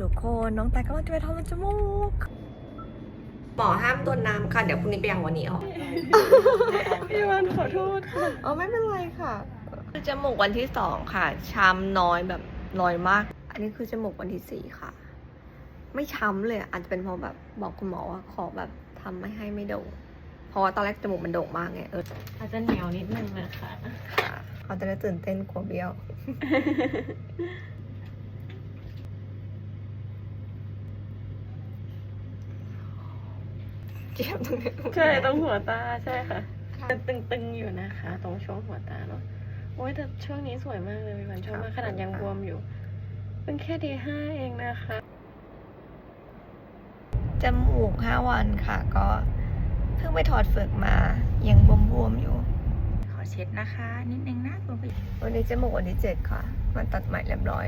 ทุกคนน้องแต่กำลังจะไปทำจมูกหมอห้ามตัวน้ำค่ะ เดี๋ยวพรุ่งนี้ไปยังวันนี้ออกพี่วันขอโทษค่ะอ๋อไม่เป็นไรค่ะคือจมูกวันที่สองค่ะ ช้ำน้อยแบบน้อยมาก อันนี้คือจมูกวันที่สี่ค่ะ ไม่ช้ำเลยอะอาจจะเป็นเพราะแบบบอกคุณหมอว่าขอแบบทำไม่ให้ไม่โด่งเพราะว่าตอนแรกจมูกมันโด่งมากไงเอออาจจะเหนียวนิดนึงนะคะค่ะเขาจะได้ตื่นเต้นกลัวเบี้ยว เจ็บตรงนี้ใช่ตรงหัวตาใช่ค่ะมันตึงๆอยู่นะคะ ตรงช่วงหัวตาเนาะโอ้ยแต่ช่วงนี้สวยมากเลยพี่วันชอบมากขนาดยังบวมอยู่ เป็นแค่ดีห้าเองนะคะจมูกห้าวันค่ะ ก็เพิ่งไปถอดเฟือกมา ยังบวมๆอยู่ ขอเช็ดนะคะ นิดนึงนะคุณผู้หญิงวันนี้จมูกวันที่เจ็ดค่ะ มันตัดใหม่เรียบร้อย